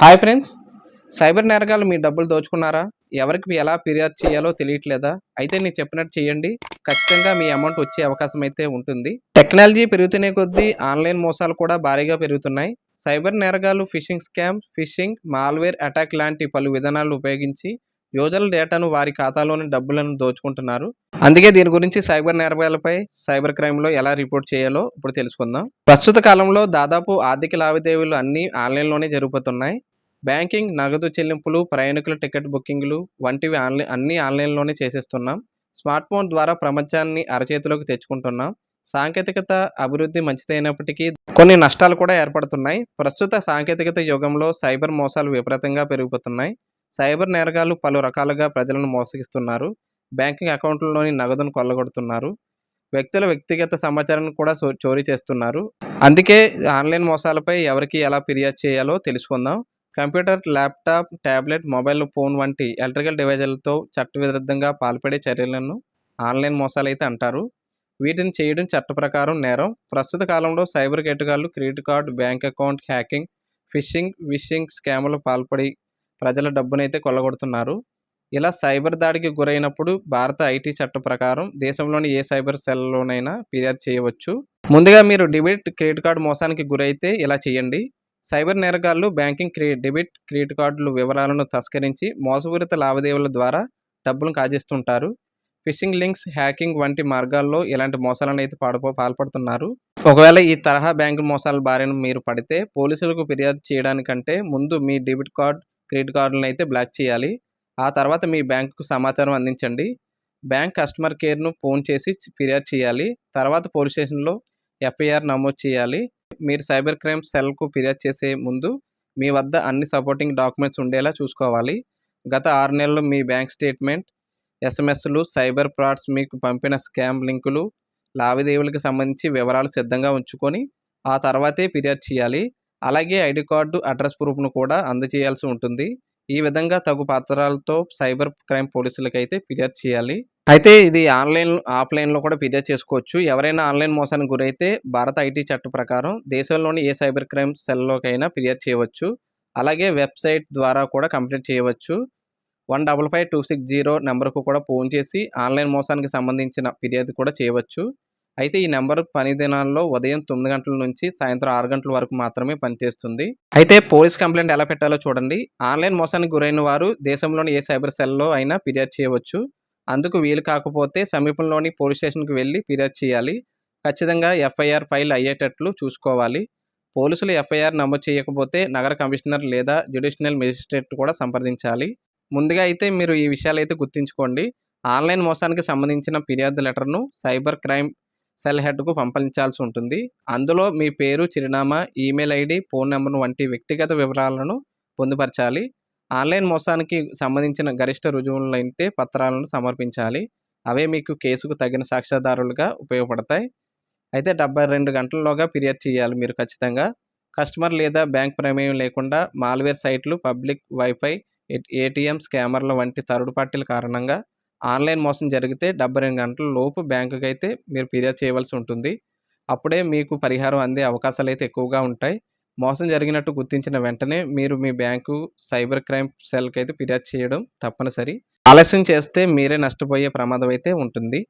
Hi friends cyber నేరగాలు మీ డబ్బులు దోచుకున్నారా? ఎవరికి ఎలా ఫిర్యాదు చేయాలో తెలియట్లేదా? అయితే నేను చెప్పినట్టు చేయండి. ఖచ్చితంగా మీ అమౌంట్ వచ్చే అవకాశం అయితే ఉంటుంది. టెక్నాలజీ పెరుగుతునే కొద్దీ ఆన్లైన్ మోసాలు కూడా భారీగా పెరుగుతున్నాయి. Cyber నేరగాలు phishing scam phishing malware attack లాంటి పలు విధానాలు ఉపయోగించి యూజర్ల డేటాను వారి ఖాతాలోని డబ్బులను దోచుకుంటున్నారు. అందుకే దీని గురించి సైబర్ నేరగాలపై సైబర్ క్రైమ్లో ఎలా రిపోర్ట్ చేయాలో ఇప్పుడు తెలుసుకుందాం. ప్రస్తుత కాలంలో దాదాపు ఆర్థిక లావాదేవీలు అన్నీ ఆన్లైన్లోనే జరుగుతున్నాయి. బ్యాంకింగ్ నగదు చెల్లింపులు ప్రయాణికుల టికెట్ బుకింగ్లు వంటివి ఆన్లైన్ అన్నీ ఆన్లైన్లోనే చేసేస్తున్నాం. స్మార్ట్ ఫోన్ ద్వారా ప్రపంచాన్ని అరచేతిలోకి తెచ్చుకుంటున్నాం. సాంకేతికత అభివృద్ధి మంచిదైనప్పటికీ కొన్ని నష్టాలు కూడా ఏర్పడుతున్నాయి. ప్రస్తుత సాంకేతికత యుగంలో సైబర్ మోసాలు విపరీతంగా పెరిగిపోతున్నాయి. సైబర్ నేరగాలు పలు రకాలుగా ప్రజలను మోసగిస్తున్నారు. బ్యాంకింగ్ అకౌంట్లలోని నగదును కొల్లగొడుతున్నారు. వ్యక్తుల వ్యక్తిగత సమాచారాన్ని కూడా చోరీ చేస్తున్నారు. అందుకే ఆన్లైన్ మోసాలపై ఎవరికి ఎలా ఫిర్యాదు చేయాలో తెలుసుకుందాం. Computer laptop tablet mobile phone వంటి ఎలక్ట్రికల్ డివైజులతో చట్టవిరుద్ధంగా పాల్పడే చర్యలను ఆన్లైన్ మోసాలు అయితే అంటారు. వీటిని చేయడం చట్ట ప్రకారం నేరం. ప్రస్తుత కాలంలో cyber కేటగాళ్ళు credit card bank account hacking phishing vishing స్కాములు పాల్పడి ప్రజల డబ్బునైతే కొల్లగొడుతున్నారు. ఇలా సైబర్ దాడికి గురైనప్పుడు భారత ఐటీ చట్టం ప్రకారం దేశంలోని ఏ సైబర్ సెల్లోనైనా ఫిర్యాదు చేయవచ్చు. ముందుగా మీరు డెబిట్ క్రెడిట్ కార్డు మోసానికి గురైతే ఇలా చేయండి. సైబర్ నేరగాళ్ళు బ్యాంకింగ్ క్రె డెబిట్ క్రెడిట్ కార్డులు వివరాలను తస్కరించి మోసపూరిత లావాదేవీల ద్వారా డబ్బులు కాజేస్తుంటారు. ఫిషింగ్ లింక్స్ హ్యాకింగ్ వంటి మార్గాల్లో ఇలాంటి మోసాలను అయితే పాడుపో పాల్పడుతున్నారు. ఒకవేళ ఈ తరహా బ్యాంకు మోసాల బారిన మీరు పడితే పోలీసులకు ఫిర్యాదు చేయడానికంటే ముందు మీ డెబిట్ కార్డ్ క్రెడిట్ కార్డులను అయితే బ్లాక్ చేయాలి. ఆ తర్వాత మీ బ్యాంకుకు సమాచారం అందించండి. బ్యాంక్ కస్టమర్ కేర్ను ఫోన్ చేసి ఫిర్యాదు చేయాలి. తర్వాత పోలీస్ స్టేషన్లో ఎఫ్ఐఆర్ నమోదు చేయాలి. మీరు సైబర్ క్రైమ్ సెల్కు ఫిర్యాదు చేసే ముందు మీ వద్ద అన్ని సపోర్టింగ్ డాక్యుమెంట్స్ ఉండేలా చూసుకోవాలి. గత ఆరు నెలలు మీ బ్యాంక్ స్టేట్మెంట్ ఎస్ఎంఎస్లు సైబర్ ఫ్రాడ్స్ మీకు పంపిన స్కామ్ లింకులు లావాదేవీలకు సంబంధించి వివరాలు సిద్ధంగా ఉంచుకొని ఆ తర్వాతే ఫిర్యాదు చేయాలి. అలాగే ఐడి కార్డు అడ్రస్ ప్రూఫ్ను కూడా అందజేయాల్సి ఉంటుంది. ఈ విధంగా తగు పత్రాలతో సైబర్ క్రైమ్ పోలీసులకు అయితే ఫిర్యాదు చేయాలి. అయితే ఇది ఆన్లైన్ ఆఫ్లైన్లో కూడా ఫిర్యాదు చేసుకోవచ్చు. ఎవరైనా ఆన్లైన్ మోసానికి గురైతే భారత ఐటీ చట్టం ప్రకారం దేశంలోని ఏ సైబర్ క్రైమ్ సెల్లోకైనా ఫిర్యాదు చేయవచ్చు. అలాగే వెబ్సైట్ ద్వారా కూడా కంప్లైంట్ చేయవచ్చు. One double five two six zero నెంబర్కు కూడా ఫోన్ చేసి ఆన్లైన్ మోసానికి సంబంధించిన ఫిర్యాదు కూడా చేయవచ్చు. అయితే ఈ నెంబర్ పని దినాల్లో ఉదయం తొమ్మిది గంటల నుంచి సాయంత్రం ఆరు గంటల వరకు మాత్రమే పనిచేస్తుంది. అయితే పోలీస్ కంప్లైంట్ ఎలా పెట్టాలో చూడండి. ఆన్లైన్ మోసానికి గురైన వారు దేశంలోని ఏ సైబర్ సెల్లో అయినా ఫిర్యాదు చేయవచ్చు. అందుకు వీలు కాకపోతే సమీపంలోని పోలీస్ స్టేషన్కి వెళ్ళి ఫిర్యాదు చేయాలి. ఖచ్చితంగా ఎఫ్ఐఆర్ ఫైల్ అయ్యేటట్లు చూసుకోవాలి. పోలీసులు ఎఫ్ఐఆర్ నమోదు చేయకపోతే నగర కమిషనర్ లేదా జ్యుడిషియల్ మెజిస్ట్రేట్ కూడా సంప్రదించాలి. ముందుగా అయితే మీరు ఈ విషయాలు అయితే గుర్తుంచుకోండి. ఆన్లైన్ మోసానికి సంబంధించిన ఫిర్యాదు లెటర్ను సైబర్ క్రైమ్ సెల్ హెడ్కు పంపించాల్సి ఉంటుంది. అందులో మీ పేరు చిరునామా ఈమెయిల్ ఐడి ఫోన్ నెంబర్ వంటి వ్యక్తిగత వివరాలను పొందుపరచాలి. ఆన్లైన్ మోసానికి సంబంధించిన గరిష్ట రుజువులు అయితే పత్రాలను సమర్పించాలి. అవే మీకు కేసుకు తగిన సాక్ష్యాధారులుగా ఉపయోగపడతాయి. అయితే డెబ్బై రెండు గంటల్లోగా ఫిర్యాదు చేయాలి మీరు ఖచ్చితంగా. కస్టమర్ లేదా బ్యాంక్ ప్రమేయం లేకుండా మాల్వేర్ సైట్లు పబ్లిక్ వైఫై ఏటీఎం స్కామర్ల వంటి థర్డ్ పార్టీల కారణంగా ఆన్లైన్ మోసం జరిగితే డెబ్బై రెండు గంటల లోపు బ్యాంకుకి అయితే మీరు ఫిర్యాదు చేయవలసి ఉంటుంది. అప్పుడే మీకు పరిహారం అందే అవకాశాలు అయితే ఎక్కువగా ఉంటాయి. మోసం జరిగినట్టు గుర్తించిన వెంటనే మీరు మీ బ్యాంకు సైబర్ క్రైమ్ సెల్కి అయితే ఫిర్యాదు చేయడం తప్పనిసరి. ఆలస్యం చేస్తే మీరే నష్టపోయే ప్రమాదం అయితే ఉంటుంది.